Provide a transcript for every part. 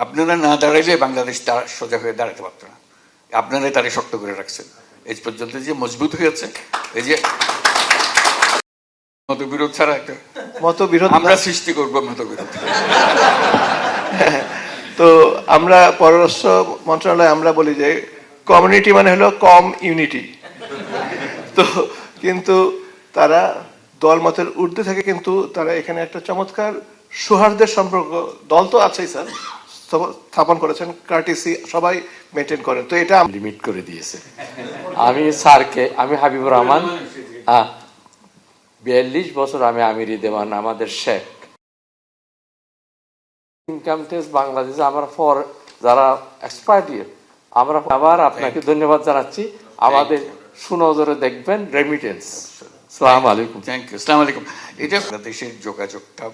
আপনারা না দাঁড়াইলে বাংলাদেশ তার সোজা হয়ে দাঁড়াতে পারতো না। আপনারাই তারে শক্ত করে রাখছেন। এই পর্যন্ত যে মজবুত হয়েছে এই যে মতবিরোধ ছাড়া একটা মতবিরোধ আমরা সৃষ্টি করব মতবিরোধ। তো আমরা পররাষ্ট্র মন্ত্রণালয়ে আমরা বলি যে কমিউনিটি মানে হলো কম ইউনিটি তো কিন্তু তারা দলমতের ঊর্ধ্বে থাকে কিন্তু তারা এখানে একটা চমৎকার সৌহার্দ্যের সম্পর্ক দল তো আছেই স্যার। স্থাপন করেছেন কার্টিসি সবাই মেনটেন করেন। তো এটা লিমিট করে দিয়েছে। আমি স্যারকে আমি হাবিবুর রহমান বিয়াল্লিশ বছর আমি আমিরি দেওয়ান আমাদের শেখ। ইনকাম ট্যাক্স বাংলাদেশে আমরা ফর যারা এক্সপার্ট আমরা আবার আপনাকে ধন্যবাদ জানাচ্ছি। আমাদের সুনজরে দেখবেন রেমিটেন্স সালাম আলাইকুম। থ্যাংক ইউ আসসালামু আলাইকুম। এটা বাংলাদেশের যোগাযোগটা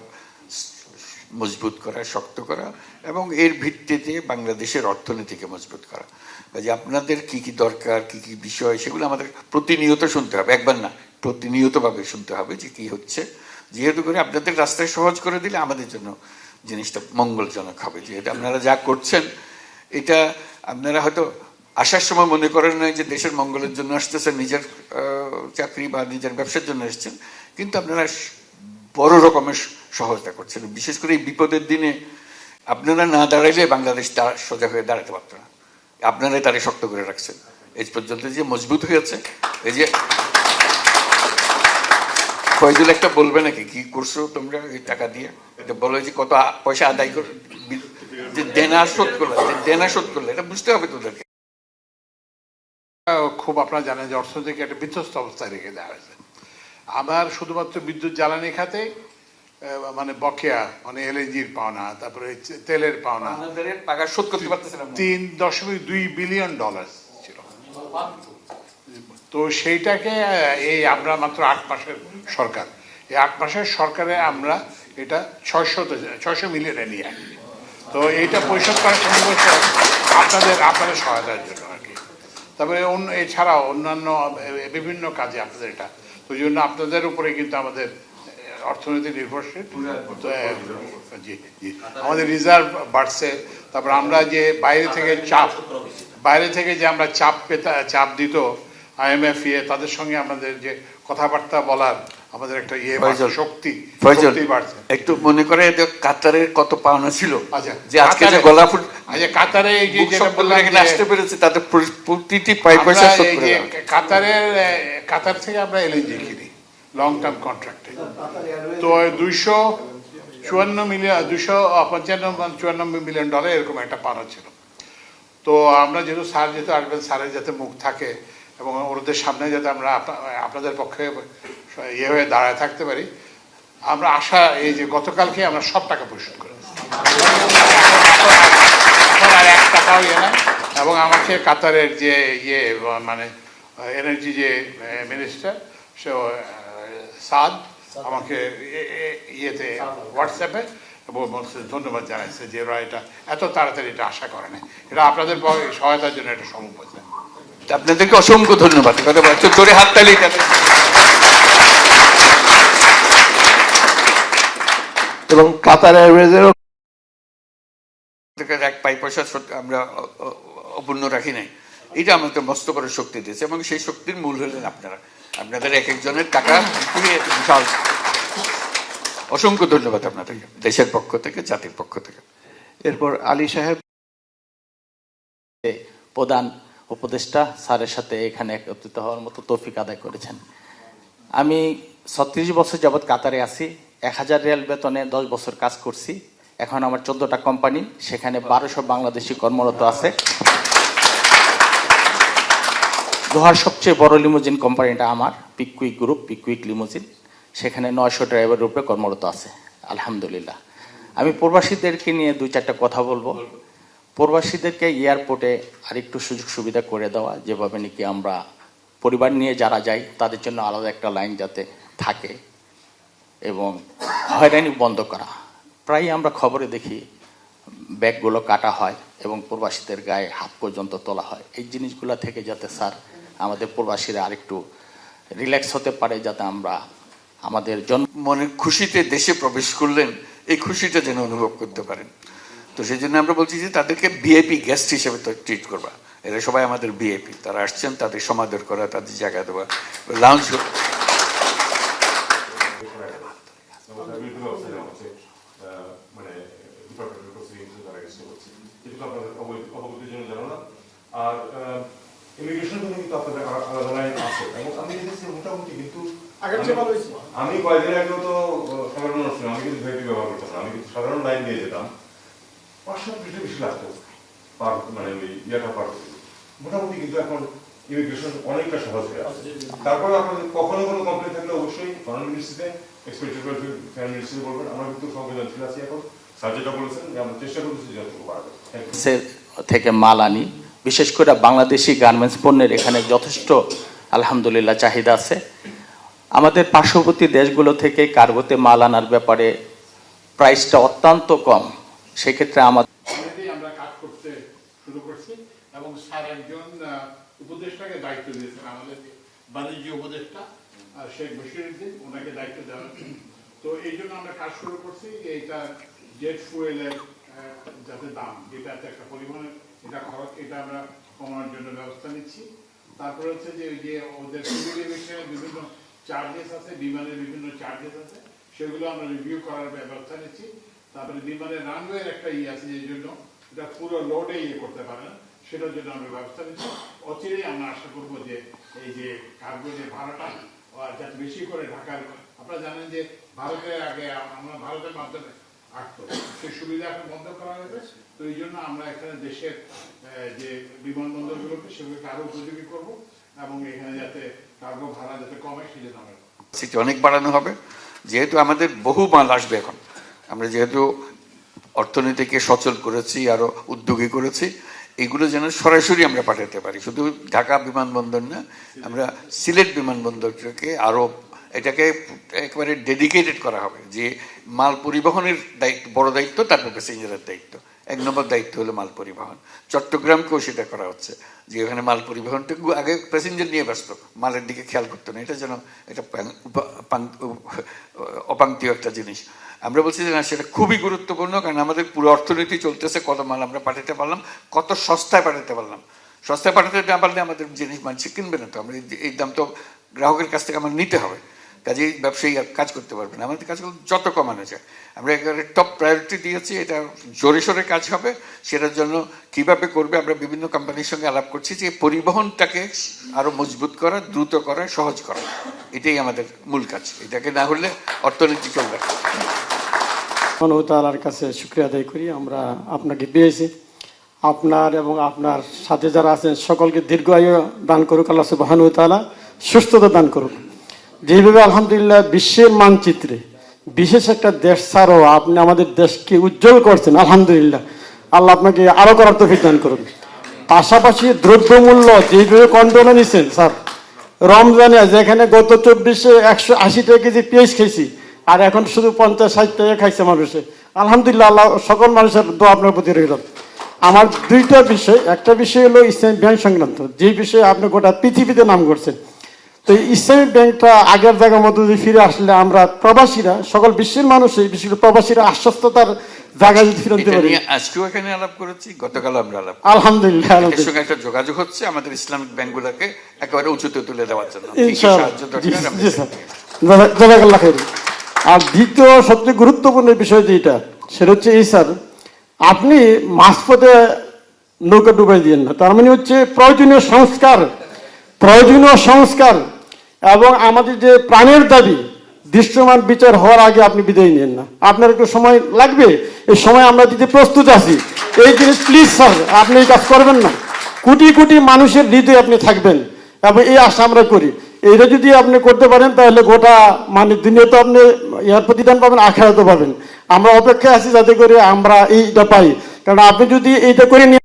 মজবুত করা, শক্ত করা এবং এর ভিত্তিতে বাংলাদেশের অর্থনীতিকে মজবুত করা। কাজে আপনাদের কি কি দরকার, কি কি বিষয়, সেগুলো আমাদের প্রতিনিয়ত শুনতে হবে। একবার না, প্রতিনিয়তভাবে শুনতে হবে যে কি হচ্ছে। যেহেতু করে আপনাদের রাস্তায় সহজ করে দিলে আমাদের জন্য জিনিসটা মঙ্গলজনক হবে। যেহেতু আপনারা যা করছেন, এটা আপনারা হয়তো আসার সময় মনে করেন না যে দেশের মঙ্গলের জন্য আসতেছেন, নিজের চাকরি বা নিজের ব্যবসার জন্য এসেছেন। কিন্তু আপনারা বড় রকমের স- সহজতা করছেন বিশেষ করে এই বিপদের দিনে আপনারা না দাঁড়াইলে বাংলাদেশ তার সোজা হয়ে দাঁড়াতে পারতো না। আপনারাই তারে শক্ত করে রাখছেন। এই পর্যন্ত যে মজবুত হয়েছে, এই যে ফয়জুল একটা বলবে নাকি, কি করছ তোমরা এই টাকা দিয়ে? এটা বলো যে কত পয়সা আদায় করে যে দেনা শোধ করলে, যে দেনা শোধ করলে, এটা বুঝতে হবে তোদেরকে। খুব আপনারা জানেন যে অর্থনীতিকে একটা বিধ্বস্ত অবস্থায় রেখে দেওয়া হয়েছে। আমার শুধুমাত্র বিদ্যুৎ জ্বালানি খাতে মানে বকেয়া মানে এলএনজির পাওনা তারপরে তেলের পাওনা। আপনাদের টাকা শোধ করতে পারতেছিলাম তিন দশমিক দুই বিলিয়ন ডলার ছিল। তো সেইটাকে এই আমরা মাত্র আট মাসের সরকার। এই আট মাসের সরকারে আমরা এটা ছয়শো ছয়শো মিলিয়নে নিয়ে আসি। তো এইটা পরিশোধ করা সম্ভব আপনাদের আপনাদের সহায়তার জন্য আর কি। তারপরে অন্য এছাড়াও অন্যান্য বিভিন্ন কাজে আপনাদের এটা ওই জন্য আপনাদের উপরে কিন্তু আমাদের অর্থনীতি নির্ভরশীল। আমাদের রিজার্ভ বাড়ছে। তারপর আমরা যে বাইরে থেকে চাপ, বাইরে থেকে যে আমরা চাপ পেতা, চাপ দিত আইএমএফ ইয়ে তাদের সঙ্গে আমাদের যে কথাবার্তা বলার আমাদের একটা ইয়ে শক্তি একটু মনে করে কাতারের কত পাওনা ছিল? আচ্ছা, যে আজকে যে গলা ফুট আচ্ছা কাতারে আসতে পেরেছে তাদের প্রতিটি পাই পয়সা কাতারের কাতার থেকে আমরা এলএনজি কিনি লং টার্ম কন্ট্রাক্টে তো দুইশো চুয়ান্ন মিলিয়ন দুশো পঞ্চান্ন চুয়ান্ন মিলিয়ন ডলার এরকম একটা পানো ছিল। তো আমরা যেহেতু স্যার যেহেতু আসবেন স্যারের যাতে মুখ থাকে এবং ওদের সামনে যাতে আমরা আপনাদের পক্ষে ইয়ে হয়ে দাঁড়ায় থাকতে পারি, আমরা আশা এই যে গতকালকে আমরা সব টাকা পরিশোধ করে এখন আর এক টাকাও ইয়ে না। এবং আমাকে কাতারের যে ইয়ে মানে এনার্জি যে মিনিস্টার, সে সাদ আমাকে ইয়েতে হোয়াটসঅ্যাপে বলছে, ধন্যবাদ জানাইছে যে ওরা এটা, এত তাড়াতাড়ি এটা আশা করে না এটা আপনাদের সহায়তার জন্য এটা সম্ভব হয়েছে। আপনাদেরকে অসংখ্য ধন্যবাদ। কথা বলছো জোরে হাততালি। এবং কাতার এয়ারওয়েজেরও এক পাই পয়সা আমরা অপূর্ণ রাখি নাই। এটা আমাদের মস্ত করে শক্তি দিয়েছে এবং সেই শক্তির মূল হলেন আপনারা। আপনাদের এক একজনের টাকা বিশাল। অসংখ্য ধন্যবাদ আপনাদেরকে দেশের পক্ষ থেকে জাতির পক্ষ থেকে। এরপর আলী সাহেব প্রধান উপদেষ্টা স্যারের সাথে এখানে একত্রিত হওয়ার মতো তৌফিক আদায় করেছেন। আমি ছত্রিশ বছর যাবৎ কাতারে আছি, এক হাজার রিয়াল বেতনে দশ বছর কাজ করছি। এখন আমার চোদ্দটা কোম্পানি, সেখানে বারোশো বাংলাদেশি কর্মরত আছে। দোহার সবচেয়ে বড় লিমোজিন কোম্পানিটা আমার পিকুইক গ্রুপ পিকুইক লিমোজিন সেখানে নয়শো ড্রাইভারের উপরে কর্মরত আছে, আলহামদুলিল্লাহ। আমি প্রবাসীদেরকে নিয়ে দুই চারটা কথা বলব। প্রবাসীদেরকে এয়ারপোর্টে আরেকটু সুযোগ সুবিধা করে দেওয়া, যেভাবে নাকি আমরা পরিবার নিয়ে যারা যাই, তাদের জন্য আলাদা একটা লাইন যাতে থাকে এবং হয়রানি বন্ধ করা। প্রায় আমরা খবরে দেখি, ব্যাগগুলো কাটা হয় এবং প্রবাসীদের গায়ে হাত পর্যন্ত তোলা হয়। এই জিনিসগুলো থেকে যাতে স্যার আমাদের প্রবাসীরা আরেকটু রিল্যাক্স হতে পারে, যাতে আমরা আমাদের জন মনের খুশিতে দেশে প্রবেশ করলেন, এই খুশিটা যেন অনুভব করতে পারেন। তো সেই জন্য আমরা বলছি যে তাদেরকে বিএপি গেস্ট হিসেবে তো ট্রিট করবা এরা সবাই আমাদের বিএপি তারা আসছেন তাদের সমাদর করা তাদের জায়গা দেওয়া লাউঞ্জ মানে আর আমি কয়েকদিন আগেও তো সাধারণ আমি কিন্তু ব্যবহার করতাম আমি কিন্তু সাধারণ লাইন দিয়ে যেতাম পাঁচশো মিনিটের বেশি লাগতো পার মানে ওই ইয়াটা পার মোটামুটি কিন্তু এখন ইমিগ্রেশন অনেকটা সহজ হয়ে আছে। তারপরে আপনাদের কখনো কোনো কমপ্লেন থাকলে অবশ্যই ফরেন মিনিস্ট্রিতে এক্সপেক্টেড ফরেন মিনিস্ট্রি বলবেন। আমরা কিন্তু সংবেদনশীল আছি এখন। বলেছেন যে আমরা চেষ্টা করতেছি যতটুকু থেকে মাল আনি। বিশেষ করে বাংলাদেশি গার্মেন্টস পণ্যের এখানে যথেষ্ট আলহামদুলিল্লাহ চাহিদা আছে। আমাদের পার্শ্ববর্তী দেশগুলো থেকে কার্গোতে মাল আনার ব্যাপারে প্রাইসটা অত্যন্ত কম। সেক্ষেত্রে আমাদের আমরা কাজ করতে শুরু করছি এবং স্যার একজন উপদেষ্টাকে দায়িত্ব দিয়েছেন আমাদের বাণিজ্য উপদেষ্টা শেখ ওনাকে দায়িত্ব দেওয়া তো এই জন্য আমরা কাজ শুরু করছি এইটা জেট ফুয়েলের যাতে দাম, যেটা একটা পরিমাণের, এটা খরচ, এটা আমরা কমানোর জন্য ব্যবস্থা নিচ্ছি। তারপরে হচ্ছে যে যে ওদের এভিয়েশনের বিভিন্ন চার্জেস আছে, বিমানের বিভিন্ন চার্জেস আছে, সেগুলো আমরা রিভিউ করার ব্যবস্থা নিচ্ছি। তারপরে বিমানের রানওয়ের একটা ইয়ে আছে যে জন্য এটা পুরো লোডে ইয়ে করতে পারে না, সেটার জন্য আমরা ব্যবস্থা নিচ্ছি। অচিরেই আমরা আশা করব যে এই যে কার্গো যে ভাড়াটা যাতে বেশি করে ঢাকার, আপনারা জানেন যে ভারতের আগে আমরা ভারতের মাধ্যমে আসতো সেই সুবিধা এখন বন্ধ করা হয়েছে। তো এই জন্য আমরা এখানে দেশের যে বিমানবন্দরগুলোকে সেগুলোকে আরও উপযোগী করব এবং এখানে যাতে কার্গো ভাড়া যাতে কমে, সেই জন্য আমরা অনেক বাড়ানো হবে। যেহেতু আমাদের বহু মাল আসবে এখন। আমরা যেহেতু অর্থনীতিকে সচল করেছি, আরও উদ্যোগী করেছি, এগুলো যেন সরাসরি আমরা পাঠাতে পারি। শুধু ঢাকা বিমানবন্দর না, আমরা সিলেট বিমানবন্দরটাকে আরও, এটাকে একেবারে ডেডিকেটেড করা হবে যে মাল পরিবহনের দায়িত্ব, বড় দায়িত্ব, তারপর প্যাসেঞ্জারের দায়িত্ব। এক নম্বর দায়িত্ব হলো মাল পরিবহন। চট্টগ্রামকেও সেটা করা হচ্ছে, যে ওখানে মাল পরিবহনটা আগে প্যাসেঞ্জার নিয়ে ব্যস্ত, মালের দিকে খেয়াল করতো না। এটা যেন, এটা অপাঙ্ক্তীয় একটা জিনিস। আমরা বলছি যে না, সেটা খুবই গুরুত্বপূর্ণ, কারণ আমাদের পুরো অর্থনীতি চলতেছে, কত মাল আমরা পাঠাতে পারলাম, কত সস্তায় পাঠাতে পারলাম। সস্তায় পাঠাতে না পারলে আমাদের জিনিস মানুষ কিনবে না তো, আমরা এই- দাম তো গ্রাহকের কাছ থেকে আমার নিতে হবে। কাজেই ব্যবসায়ী কাজ করতে পারবে না, আমাদের কাজ যত কমানো যায়। আমরা একেবারে টপ প্রায়োরিটি দিয়েছি, এটা জোরে সোরে কাজ হবে, সেটার জন্য কীভাবে করবে, আমরা বিভিন্ন কোম্পানির সঙ্গে আলাপ করছি যে পরিবহনটাকে আরও মজবুত করা, দ্রুত করা, সহজ করা। এটাই আমাদের মূল কাজ, এটাকে না হলে অর্থনীতি চলবে সুবহানাহু কাছে শুক্রিয়া আদায় করি। আমরা আপনাকে পেয়েছি আপনার এবং আপনার সাথে যারা আছেন, সকলকে দীর্ঘ আয়ু দান করুক, আল্লাহ সুবহানাহু তাআলা সুস্থতা দান করুক। যেভাবে আলহামদুলিল্লাহ বিশ্বের মানচিত্রে বিশেষ একটা দেশ ছাড়াও আপনি আমাদের দেশকে উজ্জ্বল করছেন, আলহামদুলিল্লাহ। আল্লাহ আপনাকে আরও করার তৌফিক দান করুন। পাশাপাশি দ্রব্যমূল্য যেভাবে কন্ট্রোলে নিচ্ছেন স্যার, রমজানে যেখানে গত চব্বিশে একশো আশি টাকা কেজি পেঁয়াজ খেয়েছি আর এখন শুধু পঞ্চাশ ষাট টাকা খাইছে মানুষে। আলহামদুলিল্লাহ আল্লাহ সকল মানুষের দোয়া আপনার প্রতি রইল। আমার দুইটা বিষয় একটা বিষয় হলো ইসলামিক ব্যাংক সংক্রান্ত যে বিষয়ে আপনি গোটা পৃথিবীতে নাম করছেন। তো এই ইসলামিক ব্যাংকটা আগের জায়গার মধ্যে যদি ফিরে আসলে আমরা প্রবাসীরা সকল বিশ্বের মানুষই বিশেষ করে প্রবাসীরা আশ্বস্ততার জায়গায় যদি ফিরে আনতে পারি। আজকেও এখানে আলাপ করেছি গতকাল আমরা আলাপ আলহামদুলিল্লাহ এর সঙ্গে একটা যোগাযোগ হচ্ছে আমাদের ইসলামিক ব্যাংকগুলোকে একেবারে উঁচুতে তুলে দেওয়ার জন্য। ইনশাআল্লাহ। জি স্যার। জাজা- জাজাকাল্লাহ খাইর। আর দ্বিতীয় সবচেয়ে গুরুত্বপূর্ণ বিষয় যেটা সেটা হচ্ছে, এই স্যার, আপনি মাঝপথে নৌকা ডুবাই দিয়েন না। তার মানে হচ্ছে প্রয়োজনীয় সংস্কার প্রয়োজনীয় সংস্কার এবং আমাদের যে প্রাণের দাবি, দৃশ্যমান বিচার হওয়ার আগে আপনি বিদায় নেন না। আপনার একটু সময় লাগবে? এই সময় আমরা দিতে প্রস্তুত আছি। এই জিনিস, প্লিজ স্যার, আপনি এই কাজ করবেন না। কোটি কোটি মানুষের হৃদয়ে আপনি থাকবেন এবং এই আশা আমরা করি। এইটা যদি আপনি করতে পারেন, তাহলে গোটা মানে দুনিয়াতে আপনি ইয়ার প্রতিদান পাবেন আখেরাতে পাবেন। আমরা অপেক্ষায় আছি যাতে করে আমরা এইটা পাই। কারণ আপনি যদি এইটা করে নিয়ে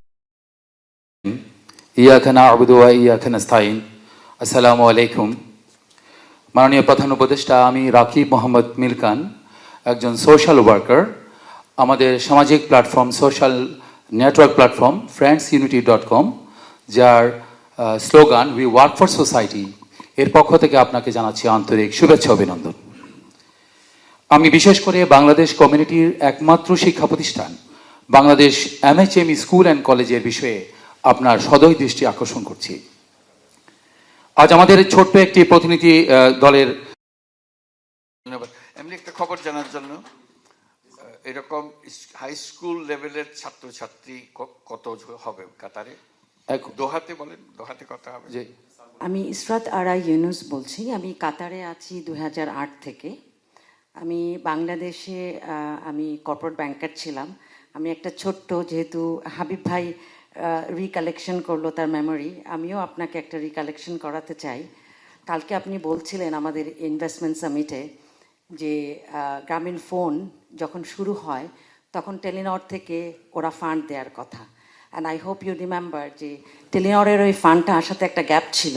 ইয়াকা না'বুদু ওয়া ইয়াকা নাস্তাইন আসসালামু আলাইকুম। মাননীয় প্রধান উপদেষ্টা, আমি রাকিব মোহাম্মদ মিলকান, একজন সোশ্যাল ওয়ার্কার। আমাদের সামাজিক platform, social network platform friends unity dot com যার slogan we work for society এর পক্ষ থেকে আপনাকে জানাচ্ছি আন্তরিক শুভেচ্ছা অভিনন্দন। আমি বিশেষ করে বাংলাদেশ কমিউনিটির একমাত্র শিক্ষা প্রতিষ্ঠান বাংলাদেশ এমএচএমই স্কুল অ্যান্ড কলেজের বিষয়ে আপনার সদয় দৃষ্টি আকর্ষণ করছি। আজ আমাদের ছোট্ট একটি প্রতিনিধি দলের ধন্যবাদ। এমনি একটা খবর জানার জন্য এরকম হাই স্কুল লেভেলের ছাত্রছাত্রী কত হবে কাতারে? দোহাতে বলেন দোহাতে কথা হবে। যে আমি ইসরাত আরা ইউনুস বলছি। আমি কাতারে আছি দু হাজার আট থেকে। আমি বাংলাদেশে আমি কর্পোরেট ব্যাংকার ছিলাম। আমি একটা ছোট্ট, যেহেতু হাবিব ভাই রিকালেকশন করল তার মেমোরি আমিও আপনাকে একটা রিকালেকশন করাতে চাই। কালকে আপনি বলছিলেন আমাদের ইনভেস্টমেন্ট সামিটে যে গ্রামীণ ফোন যখন শুরু হয়, তখন টেলিনর থেকে ওরা ফান্ড দেওয়ার কথা। And I hope you remember যে টেলিনরের ওই ফান্ডটা আসাতে একটা গ্যাপ ছিল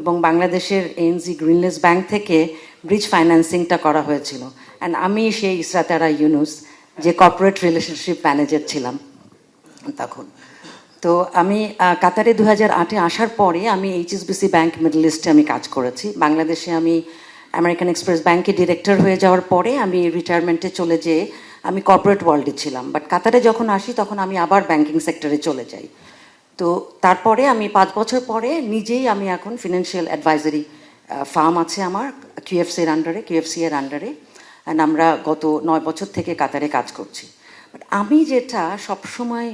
এবং বাংলাদেশের এনজি গ্রিনলেস ব্যাংক থেকে ব্রিজ ফাইন্যান্সিংটা করা হয়েছিল। অ্যান্ড আমি সেই ইসরাতারা ইউনুস যে কর্পোরেট রিলেশনশিপ ম্যানেজার ছিলাম তখন। তো আমি কাতারে দু হাজার আটে আসার পরে আমি এইচএসবিসি ব্যাংক মিডল ইস্টে আমি কাজ করেছি। বাংলাদেশে আমি আমেরিকান এক্সপ্রেস ব্যাংকে ডিরেক্টর হয়ে যাওয়ার পরে আমি রিটায়ারমেন্টে চলে যেয়ে আমি কর্পোরেট ওয়ার্ল্ডে ছিলাম বাট কাতারে যখন আসি তখন আমি আবার ব্যাংকিং সেক্টরে চলে যাই। তো তারপরে আমি পাঁচ বছর পরে নিজেই আমি এখন ফিনান্সিয়াল অ্যাডভাইজারি ফার্ম আছে আমার কিউএফসির আন্ডারে কিউএফসি এর আন্ডারে অ্যান্ড আমরা গত নয় বছর থেকে কাতারে কাজ করছি। বাট আমি যেটা সবসময়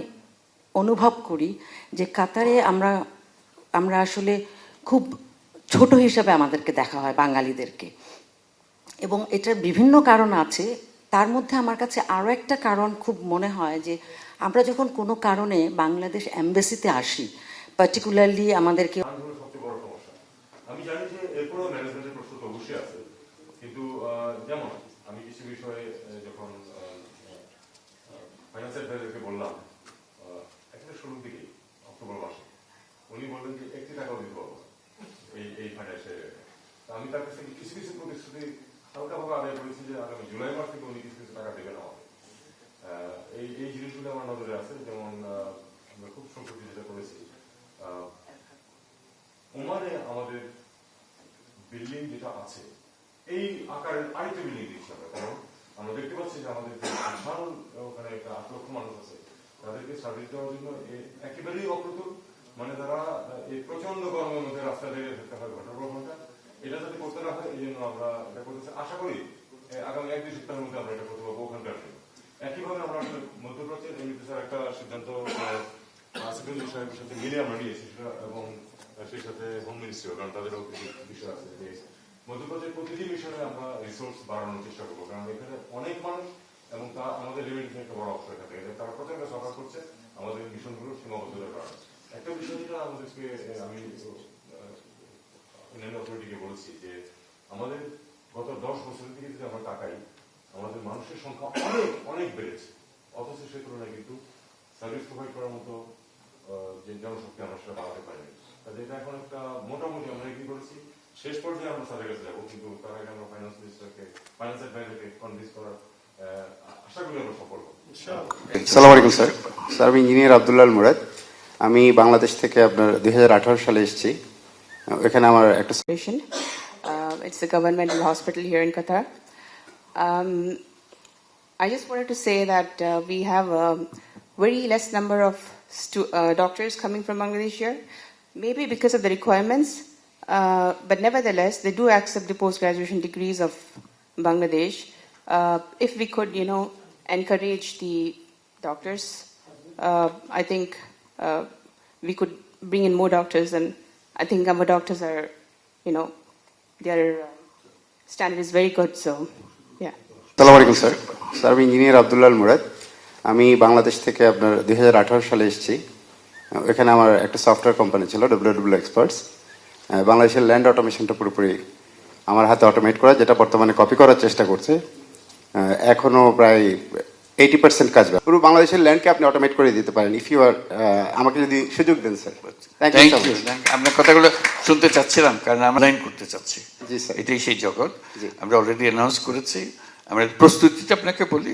অনুভব করি যে কাতারে আমরা আমরা আসলে খুব ছোট হিসাবে আমাদেরকে দেখা হয় বাঙালিদেরকে। এবং এটার বিভিন্ন কারণ আছে তার মধ্যে আমার কাছে আরও একটা কারণ খুব মনে হয় যে আমরা যখন কোনো কারণে বাংলাদেশ অ্যাম্বাসিতে আসি পার্টিকুলারলি আমাদেরকে আমি জানি যে এরপরেও ম্যানেজমেন্টের অবশ্যই আছে, কিন্তু যেমন আমি কিছু বিষয়ে যখন বললাম একেবারে শুরুর দিকে অক্টোবর মাসে, উনি বললেন যে একটি টাকাও দিতে পারব এই এই আমি তার কাছ কিছু কিছু প্রতিশ্রুতি হালকাভাবে আদায় করেছি যে আগামী জুলাই মাস থেকে উনি কিছু কিছু টাকা দেবেন আমাকে এই এই জিনিসগুলো আমার নজরে আছে, যেমন আমরা খুব সম্প্রতি যেটা করেছি ওমানে আমাদের বিল্ডিং যেটা আছে, এই আকারের আরেকটা বিল্ডিং দিচ্ছি আমরা। কারণ আমরা দেখতে পাচ্ছি যে আমাদের বিশাল, ওখানে একটা আট লক্ষ মানুষ আছে, তাদেরকে সার্ভিস দেওয়ার জন্য একেবারেই অপ্রতুল। মানে তারা এই প্রচণ্ড গরমের মধ্যে রাস্তা হয় ঘণ্টার পর ঘণ্টা এটা যাতে করতে না হয়, এই জন্য আমরা এটা করতেছি আশা করি আগামী এক দুই সপ্তাহের মধ্যে আমরা এটা করতে পারব ওখানকার একইভাবে আমরা আসলে মধ্যপ্রাচ্যের এমনিতে স্যার একটা সিদ্ধান্ত সাহেবের সাথে মিলে আমরা নিয়েছি এবং সেই সাথে হোম মিনিস্ট্রিও কারণ তাদেরও কিছু বিষয় আছে। যে মধ্যপ্রদেশের প্রতিটি আমরা রিসোর্স বাড়ানোর চেষ্টা করব, কারণ এখানে অনেক মানুষ এবং তা আমাদের একটা বড় এখানে থাকে। তারা সফর করছে, আমাদের মিশনগুলো সীমাবদ্ধতা করা একটা বিষয় যেটা আমাদেরকে আমি অথরিটিকে বলেছি যে আমাদের গত দশ বছরের দিকে যদি আমরা তাকাই, আমাদের মানুষের সংখ্যা অনেক অনেক বেড়েছে। অথচ সে তুলনায় কিন্তু সার্ভিস প্রোভাইড করার মতো যে জনশক্তি আমরা সেটা বাড়াতে পারিনি। কাজে এটা এখন একটা মোটামুটি আমরা কি করেছি, শেষ পর্যায়ে আমরা স্যারের কাছে যাব, কিন্তু তার আগে আমরা ফাইন্যান্স মিনিস্টারকে ফাইন্যান্স অ্যাডভাইজারকে কনভিন্স করার আশা করি আমরা সফল সালাম আলাইকুম, স্যার। স্যার আমি ইঞ্জিনিয়ার আবদুল্লাল মুরাদ। আমি বাংলাদেশ থেকে আপনার দুই হাজার আঠারো সালে এসেছি। এখানে আমার একটা Foundation. Uh, it's a governmental hospital here in Qatar. Um, I just wanted to say that uh, we have a very less number of stu- uh, doctors coming from Bangladesh here, maybe because of the requirements, uh, but nevertheless, they do accept the post-graduation degrees of Bangladesh. Uh, if we could, you know, encourage the doctors, uh, I think uh, we could bring in more doctors, and I think our doctors are, you know, their uh, standard is very good. So, yeah. সালাম আলাইকুম sir sir আমি engineer আবদুল্লাল Murad আমি বাংলাদেশ থেকে আপনার দুই হাজার আঠারো সালে এসেছি এখানে আমার একটা সফটওয়্যার কোম্পানি ছিল ডব্লিউ ডব্লিউ এক্সপার্টস বাংলাদেশের ল্যান্ড অটোমেশনটা পুরোপুরি আমার হাতে অটোমেট করা যেটা বর্তমানে কপি করার চেষ্টা করছে আহ, এখনও প্রায় এইটি পার্সেন্ট কাজ। পুরো বাংলাদেশের ল্যান্ডকে আপনি অটোমেট করে দিতে পারেন ইফ ইউ আর আমাকে যদি সুযোগ দেন স্যার থ্যাংক ইউ আপনার কথাগুলো শুনতে চাচ্ছিলাম কারণ আমরা লাইন করতে চাচ্ছি। জি, স্যার। এটাই সেই জগৎ। আমরা অলরেডি অ্যানাউন্স করেছি। আমরা প্রস্তুতিটা আপনাকে বলি।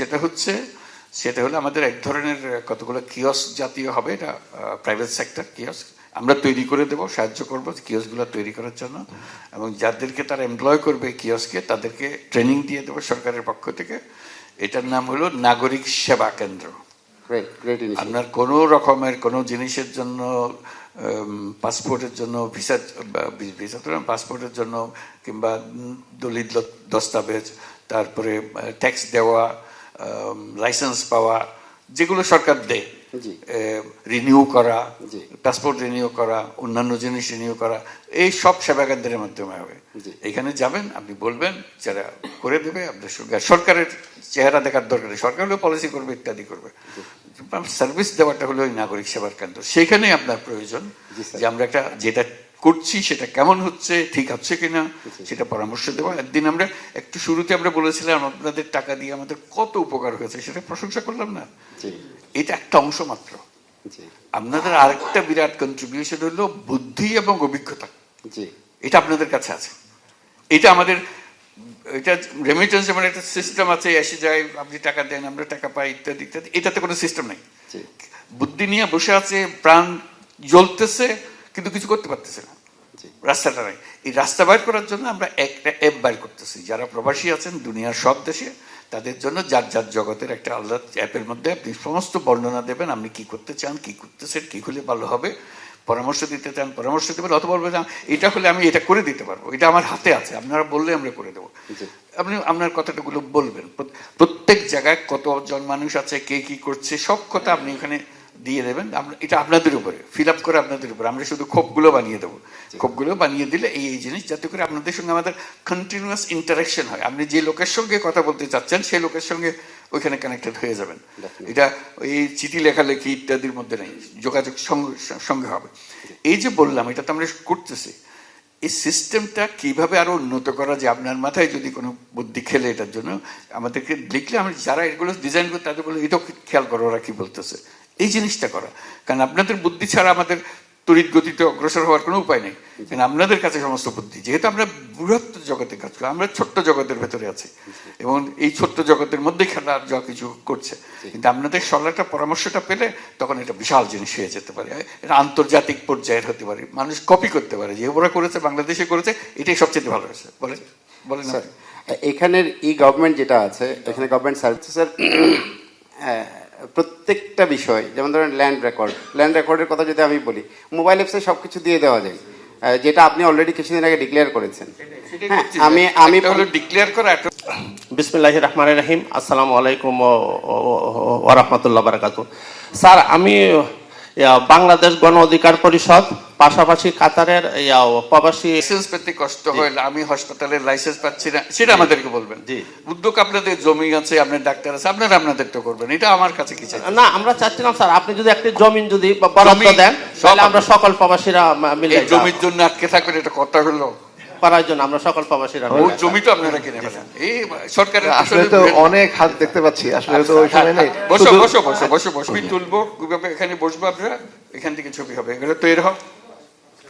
যেটা হচ্ছে সেটা হলো আমাদের এক ধরনের কতগুলো কিয়স জাতীয় হবে। এটা প্রাইভেট সেক্টর কিয়স আমরা তৈরি করে দেব সাহায্য করব কিয়সগুলো তৈরি করার জন্য। এবং যাদেরকে তারা এমপ্লয় করবে কিয়সকে তাদেরকে ট্রেনিং দিয়ে দেবো সরকারের পক্ষ থেকে। এটার নাম হলো নাগরিক সেবা কেন্দ্র আপনার কোনো রকমের কোনো জিনিসের জন্য পাসপোর্টের জন্য ভিসা ভিসা তো পাসপোর্টের জন্য কিংবা দলিত দলিল দস্তাবেজ তারপরে ট্যাক্স দেওয়া লাইসেন্স পাওয়া যেগুলো সরকার দেয়। রিনিউ করা। পাসপোর্ট রিনিউ করা অন্যান্য জিনিস রিনিউ করা এই সব সেবা কেন্দ্রের মাধ্যমে হবে। এখানে যাবেন আপনি বলবেন যারা করে দেবে আপনার সরকার সরকারের চেহারা দেখার দরকার সরকার হলেও পলিসি করবে ইত্যাদি করবে। সার্ভিস দেওয়াটা হলো ওই নাগরিক সেবার কেন্দ্র। সেখানে আপনার প্রয়োজন যে আমরা একটা যেটা করছি সেটা কেমন হচ্ছে ঠিক আছে কিনা সেটা পরামর্শ দেওয়া একদিন আমরা একটু শুরুতে আমরা বলেছিলাম আপনাদের টাকা দিয়ে আমাদের কত উপকার হয়েছে সেটা প্রশংসা করলাম না। এটা একটা অংশ মাত্র। আপনাদের আরেকটা বিরাট কন্ট্রিবিউশন হলো বুদ্ধি এবং অভিজ্ঞতা। এটা আপনাদের কাছে আছে। এটা আমাদের এটা রেমিটেন্স যেমন একটা সিস্টেম আছে এসে যায় আপনি টাকা দেন আমরা টাকা পাই ইত্যাদি ইত্যাদি। এটাতে কোনো সিস্টেম নেই। বুদ্ধি নিয়ে বসে আছে প্রাণ জ্বলতেছে কিন্তু কিছু করতে পারতেছে না। রাস্তাটা নাই। এই রাস্তা বাইর করার জন্য আমরা একটা অ্যাপ বাইর করতেছি। যারা প্রবাসী আছেন দুনিয়ার সব দেশে তাদের জন্য যার যার জগতের একটা আলাদা অ্যাপের মধ্যে আপনি সমস্ত বর্ণনা দেবেন আপনি কি করতে চান কি করতেছেন কি হলে ভালো হবে পরামর্শ দিতে চান পরামর্শ দেবেন অথবা বলবেন "না, এটা হলে আমি এটা করে দিতে পারব। এটা আমার হাতে আছে আপনারা বললে আমরা করে দেবো। আপনি আপনার কথাটাগুলো বলবেন। প্রত্যেক জায়গায় কতজন মানুষ আছে কে কি করছে সব কথা আপনি এখানে দিয়ে দেবেন। এটা আপনাদের উপরে। ফিল আপ করে আপনাদের উপরে। আমরা শুধু ক্ষোভগুলো বানিয়ে দেবো। ক্ষোভগুলো বানিয়ে দিলে এই এই জিনিস যাতে করে আপনাদের সঙ্গে আমাদের কন্টিনিউয়াস ইন্টারাকশন হয়। আপনি যে লোকের সঙ্গে কথা বলতে চাচ্ছেন সেই লোকের সঙ্গে ওইখানে কানেক্টেড হয়ে যাবেন। এটা ওই চিঠি লেখালেখি ইত্যাদির মধ্যে নেই। যোগাযোগ সঙ্গে সঙ্গে হবে। এই যে বললাম এটা তো আমরা করতেছি। এই সিস্টেমটা কীভাবে আরও উন্নত করা যায়? আপনার মাথায় যদি কোনো বুদ্ধি খেলে এটার জন্য আমাদেরকে লিখলে আমরা যারা এগুলো ডিজাইন করে তাদের বলে এটাও খেয়াল করো ওরা কি বলতেছে? এই জিনিসটা করা। কারণ আপনাদের বুদ্ধি ছাড়া আমাদের তড়িৎ গতিতে অগ্রসর হওয়ার কোনো উপায় নেই। কারণ আপনাদের কাছে সমস্ত বুদ্ধি। যেহেতু আমরা বৃহত্ত জগতে কাজ করি, আমরা ছোট্ট জগতের ভেতরে আছি। এবং এই ছোট্ট জগতের মধ্যে খেলা আর যা কিছু করছে। কিন্তু আপনাদের সরলাটা, পরামর্শটা পেলে তখন এটা বিশাল জিনিস হয়ে যেতে পারে। এটা আন্তর্জাতিক পর্যায়ের হতে পারে। মানুষ কপি করতে পারে যে ওরা করেছে, বাংলাদেশে করেছে, এটাই সবচেয়ে ভালো হয়েছে। বলেন বলেন এখানের ই গভর্নমেন্ট যেটা আছে, এখানে গভর্নমেন্ট সার্ভিসের প্রত্যেকটা বিষয় যেমন ধরেন ল্যান্ড রেকর্ড ল্যান্ড রেকর্ডের কথা যদি আমি বলি মোবাইল অ্যাপসে সব কিছু দিয়ে দেওয়া যায় যেটা আপনি অলরেডি কিছুদিন আগে ডিক্লেয়ার করেছেন হ্যাঁ আমি আমি ডিক্লেয়ার করা বিসমুল্লাহ রহমান রাহিম আসসালামু আলাইকুম ও রহমতুল্লাহ বারাকাত স্যার আমি ইয়া, বাংলাদেশ গণ অধিকার পরিষদ পাশাপাশি কাতারের প্রবাসী লাইসেন্স পেতে কষ্ট হয় আমি হাসপাতালের লাইসেন্স পাচ্ছি না সেটা আমাদেরকে বলবেন। জি। উদ্যোগ আপনাদের জমি আছে আপনার ডাক্তার আছে আপনারা আপনাদের তো করবেন এটা আমার কাছে কি চাই? না আমরা চাচ্ছিলাম স্যার আপনি যদি একটি জমিন যদি বরাদ্দ দেন তাহলে আমরা সকল প্রবাসীরা মিলে জমির জন্য আটকে থাকবেন এটা কথা হলো। করার জন্য আমরা সকল প্রবাসীরা ওর জমি তো আপনারা কিনে ফেলেন। এই সরকারের আসলে তো অনেক হাত দেখতে পাচ্ছি আসলে তো ওই সময় নেই। হ্যাঁ, বসো বসো বসো বসো বসো। ছবি তুলবো কীভাবে এখানে বসবো আপনারা এখান থেকে ছবি হবে। এগুলো তৈরি হোক।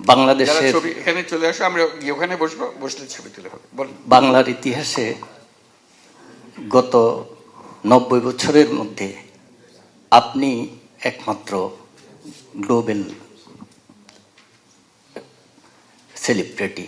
বাংলাদেশের ছবি এখানে চলে আসো আমরা ওখানে বসবো বসলে ছবি তুলে হবে। বাংলার ইতিহাসে গত নব্বই বছরের মধ্যে আপনি একমাত্র গ্লোবাল সেলিব্রিটি।